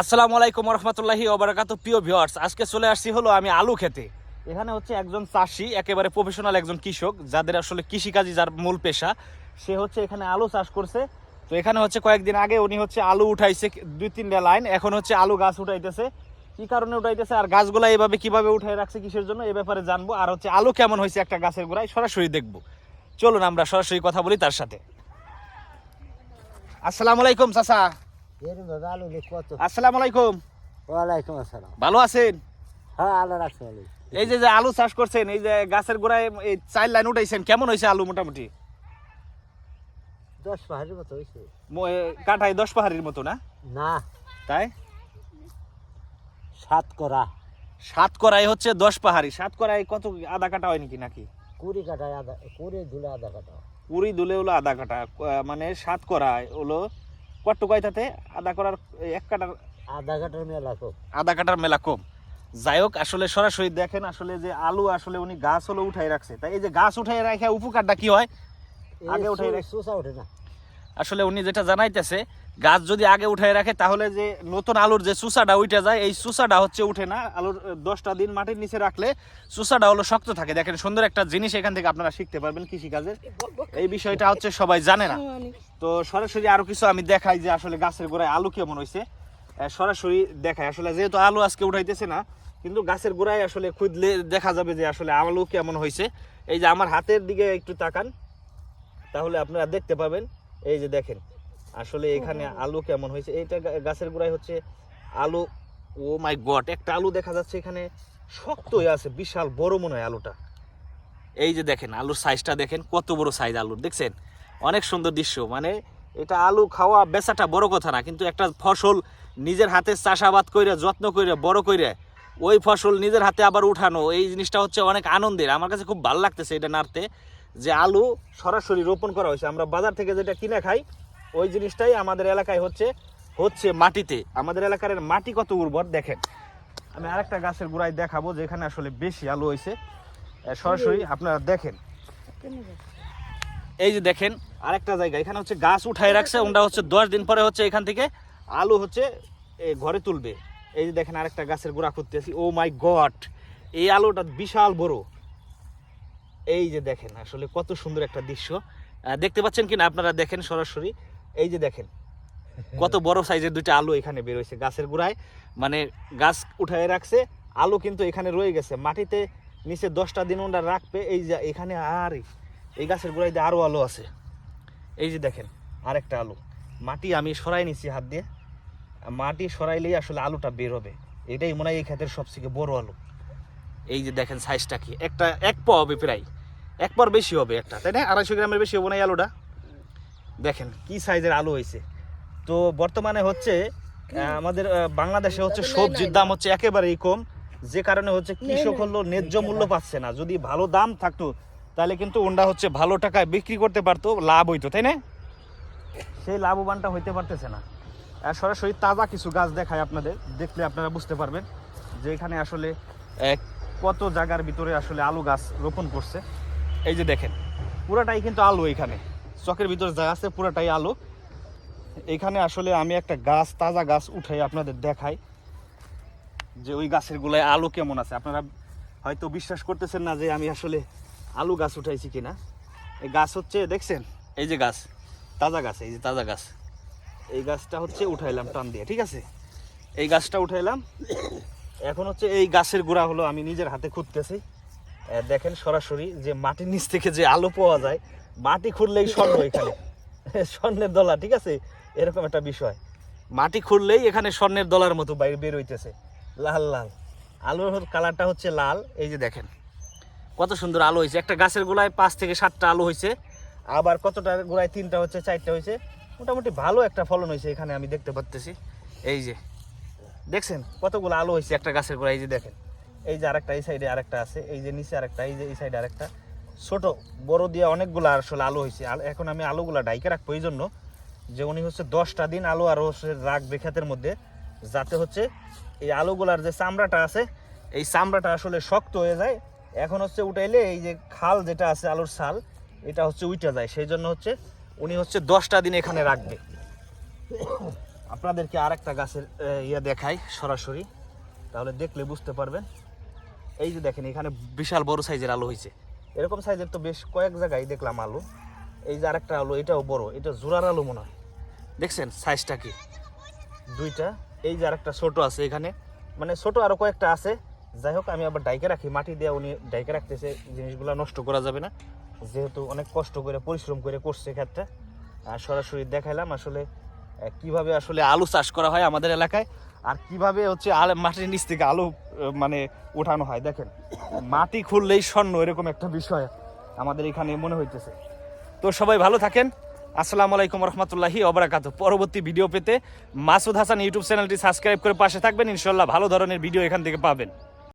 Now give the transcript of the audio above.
আসসালামু আলাইকুম রহমতুল্লাহি ওবরাকাত প্রিয় ভিউয়ার্স, আজকে চলে আসছি হলো আমি আলু খেতে। এখানে হচ্ছে একজন চাষি, একেবারে প্রফেশনাল একজন কৃষক, যাদের আসলে কৃষিকাজই যার মূল পেশা। সে হচ্ছে এখানে আলু চাষ করছে। তো এখানে হচ্ছে কয়েকদিন আগে উনি হচ্ছে আলু উঠাইছে দুই, তিনটা লাইন। এখন হচ্ছে আলু গাছ উঠাইতেছে। কি কারণে উঠাইতেছে আর গাছগুলা এভাবে কীভাবে উঠাই রাখছে কিসের জন্য, এ ব্যাপারে জানব। আর হচ্ছে আলু কেমন হয়েছে একটা গাছের গোড়ায়, সরাসরি দেখব। চলুন আমরা সরাসরি কথা বলি তার সাথে। আসসালামু আলাইকুম, চাচা। এরম ভাবে আলু লে কত? আসসালামু আলাইকুম। ওয়ালাইকুম আসসালাম। ভালো আছেন? হ্যাঁ আলু রাখছে এই যে যে আলু চাষ করছেন এই যে গাছের গোড়ায় এই চার লাইন উঠাইছেন কেমন হয়েছে আলু মোটামুটি? দশ পাহাড়ের মতো হয়েছে। কাঠায় দশ পাহাড়ির মতো না? না। তাই? সাত করা। সাত করাই হচ্ছে দশ পাহাড়ি। সাত করাই কত আধা কাটা হয় নাকি নাকি? কুড়ি কাটায় আধা কুড়ি ধুলে আধা কাটা পুরি দুলে হলো আধা কাটা। মানে সাত করায় হলো কত কয় তাতে আধা করার এক কাটার আধা কাটার মেলা খুব। আধা কাটার মেলা কম যাই হোক আসলে সরাসরি দেখেন আসলে যে আলু আসলে উনি গাছ হলো উঠাই রাখছে। তাই এই যে গাছ উঠাই রাখা উপকারটা কি হয়? আগে উঠাই রাখ- সুসা ওঠে না। আসলে উনি যেটা জানাইতেছে গাছ যদি আগে উঠাই রাখে তাহলে যে নতুন আলুর যে চুষাটা উঠে যায় এই চুষাটা হচ্ছে উঠে না। আলুর দশটা দিন মাটির নিচে রাখলে চুষাটা হলো শক্ত থাকে। দেখেন সুন্দর একটা জিনিস এখান থেকে আপনারা শিখতে পারবেন কৃষিকাজের এই বিষয়টা হচ্ছে সবাই জানে না। তো সরাসরি আরও কিছু আমি দেখাই যে আসলে গাছের গোড়ায় আলু কেমন হয়েছে সরাসরি দেখাই। আসলে যেহেতু আলু আজকে উঠাইতেছে না, কিন্তু গাছের গোড়ায় আসলে খুঁজলে দেখা যাবে যে আসলে আলু কেমন হয়েছে এই যে আমার হাতের দিকে একটু তাকান, তাহলে আপনারা দেখতে পাবেন। এই যে দেখেন, আসলে এখানে আলু কেমন হয়েছে এইটা গাছের গোড়ায় হচ্ছে আলু। ও মাই গড, একটা আলু দেখা যাচ্ছে এখানে শক্ত হয়ে আছে, বিশাল বড় মনে হয় আলুটা। এই যে দেখেন, আলুর সাইজটা দেখেন, কত বড় সাইজ আলুর, দেখছেন? অনেক সুন্দর দৃশ্য। মানে এটা আলু খাওয়া বেচাটা বড় কথা না, কিন্তু একটা ফসল নিজের হাতে চাষাবাদ করে যত্ন করে বড় করে ওই ফসল নিজের হাতে আবার উঠানো, এই জিনিসটা হচ্ছে অনেক আনন্দের। আমার কাছে খুব ভালো লাগতেছে এটা নাড়তে, যে আলু সরাসরি রোপণ করা হয়েছে। আমরা বাজার থেকে যেটা কিনে খাই, ওই জিনিসটাই আমাদের এলাকায় হচ্ছে হচ্ছে মাটিতে। আমাদের এলাকার মাটি কত উর্বর দেখেন। আমি আরেকটা গাছের গোড়ায় দেখাবো, যেখানে আসলে বেশি আলু হয়েছে। সরাসরি আপনারা দেখেন। এই যে দেখেন, আরেকটা জায়গা, এখানে হচ্ছে গাছ উঠাই রাখছে ওটা হচ্ছে দশ দিন পরে হচ্ছে এখান থেকে আলু হচ্ছে ঘরে তুলবে। এই যে দেখেন আরেকটা গাছের গোড়া করতেছি ও মাই গড, এই আলুটা বিশাল বড়। এই যে দেখেন, আসলে কত সুন্দর একটা দৃশ্য। দেখতে পাচ্ছেন কিনা আপনারা দেখেন সরাসরি? এই যে দেখেন, কত বড় সাইজের দুইটা আলু এখানে বের হয়েছে গাছের গোড়ায়। মানে গাছ উঠায় রাখছে, আলু কিন্তু এখানে রয়ে গেছে। মাটিতে নিচে দশটা দিন ওরা রাখবে, এই যে এখানে, আর এই গাছের গোড়ায় দিয়ে আরও আলু আছে। এই যে দেখেন আরেকটা আলু। মাটি আমি সরাই নিছি হাত দিয়ে। মাটি সরাইলেই আসলে আলুটা বের হবে। এটাই মনে হয় এই ক্ষেতের সবথেকে বড় আলু। এই যে দেখেন সাইজটা কি। একটা এক পা হবে প্রায়। এক পর বেশি হবে একটা তাই না? আড়াইশো গ্রামের বেশি হবে না আলুটা? দেখেন কি সাইজের আলু হয়েছে। তো বর্তমানে হচ্ছে আমাদের বাংলাদেশে হচ্ছে সবজির দাম হচ্ছে একেবারেই কম। যে কারণে হচ্ছে কৃষক হলো ন্যায্য মূল্য পাচ্ছে না। যদি ভালো দাম থাকতো তাহলে কিন্তু ওনটা হচ্ছে ভালো টাকায় বিক্রি করতে পারতো, লাভ হইতো, তাই না? সেই লাভবানটা হইতে পারতেছে না। আর সরাসরি তাজা কিছু গাছ দেখায় আপনাদের, দেখলে আপনারা বুঝতে পারবেন যে এখানে আসলে কত জায়গার ভিতরে আসলে আলু গাছ রোপণ করছে। এই যে দেখেন, পুরাটাই কিন্তু আলু এখানে। চকের ভিতরে যা আছে পুরাটাই আলু। এখানে আসলে আমি একটা গাছ, তাজা গাছ উঠাই আপনাদের দেখাই, যে ওই গাছের গোলায় আলু কেমন আছে। আপনারা হয়তো বিশ্বাস করতেছেন না যে আমি আসলে আলু গাছ উঠাইছি কিনা। এই গাছ হচ্ছে দেখছেন? এই যে গাছ। তাজা গাছ এই যে তাজা গাছ। এই গাছটা হচ্ছে উঠাইলাম টান দিয়ে ঠিক আছে? এই গাছটা উঠাইলাম। এখন হচ্ছে এই গাছের গোড়া হলো আমি নিজের হাতে খুঁড়তেছি দেখেন সরাসরি যে মাটির নিচ থেকে যে আলো পাওয়া যায় মাটি খুঁড়লেই স্বর্ণ এখানে। স্বর্ণের দলা ঠিক আছে? এরকম একটা বিষয়। মাটি খুঁড়লেই এখানে স্বর্ণের দলার মতো বাইরে বের হইতেছে। লাল লাল। আলুর কালারটা হচ্ছে লাল এই যে দেখেন। কত সুন্দর আলো হয়েছে। একটা গাছের গোড়ায় পাঁচ থেকে সাতটা আলু হয়েছে। আবার কতটা গোড়ায় তিনটা হচ্ছে, চারটা হয়েছে। মোটামুটি ভালো একটা ফলন হয়েছে এখানে আমি দেখতে পাচ্তেছি এই যে, দেখছেন কতগুলো আলু হয়েছে একটা গাছের গোড়ায় এই যে দেখেন। এই যে আরেকটা, এই সাইডে আরেকটা আছে, এই যে নিচে আরেকটা, এই যে এই সাইডে আরেকটা। ছোট, বড় দিয়ে অনেকগুলো আসলে আলু হয়েছে। এখন আমি আলুগুলা ডাইকে রাখব এই জন্য যে উনি হচ্ছে দশটা দিন আলু আর হচ্ছে রাখবে ক্ষেতের মধ্যে যাতে হচ্ছে এই আলুগুলার যে চামড়াটা আছে, এই চামড়াটা আসলে শক্ত হয়ে যায় এখন হচ্ছে উঠাইলে এই যে খাল যেটা আছে আলুর ছাল, এটা হচ্ছে উইটা যায়। সেই জন্য হচ্ছে উনি হচ্ছে দশটা দিন এখানে রাখবে। আপনাদেরকে আর একটা গাছের ইয়ে দেখাই সরাসরি। তাহলে দেখলে বুঝতে পারবেন। এই যে দেখেন, এখানে বিশাল বড় সাইজের আলু হয়েছে এরকম সাইজের তো বেশ কয়েক জায়গায় দেখলাম আলু। এই যে আরেকটা আলু, এটাও বড়। এটা জোড়ার আলু মনে হয়। দেখছেন সাইজটা কি? দুইটা। এই যে আরেকটা ছোট আছে এখানে। মানে ছোট আরও কয়েকটা আছে। যাই হোক, আমি আবার ডাইকে রাখি, মাটি দিয়ে উনি ডাইকে রাখতেছে, জিনিসগুলো নষ্ট করা যাবে না। যেহেতু অনেক কষ্ট করে, পরিশ্রম করে করছে ক্ষেত্রে আর সরাসরি দেখাইলাম আসলে কীভাবে আসলে আলু চাষ করা হয় আমাদের এলাকায়, আর কীভাবে হচ্ছে মাটির নিচ থেকে আলু মানে ওঠানো হয়, দেখেন। মাটি খুললেই স্বর্ণ, এরকম একটা বিষয় আমাদের এখানে মনে হইতেছে। তো সবাই ভালো থাকেন। আসসালামু আলাইকুম রহমতুল্লাহি অবরাকাত পরবর্তী ভিডিও পেতে মাসুদ হাসান ইউটিউব চ্যানেলটি সাবস্ক্রাইব করে পাশে থাকবেন। ইনশাল্লাহ ভালো ধরনের ভিডিও এখান থেকে পাবেন।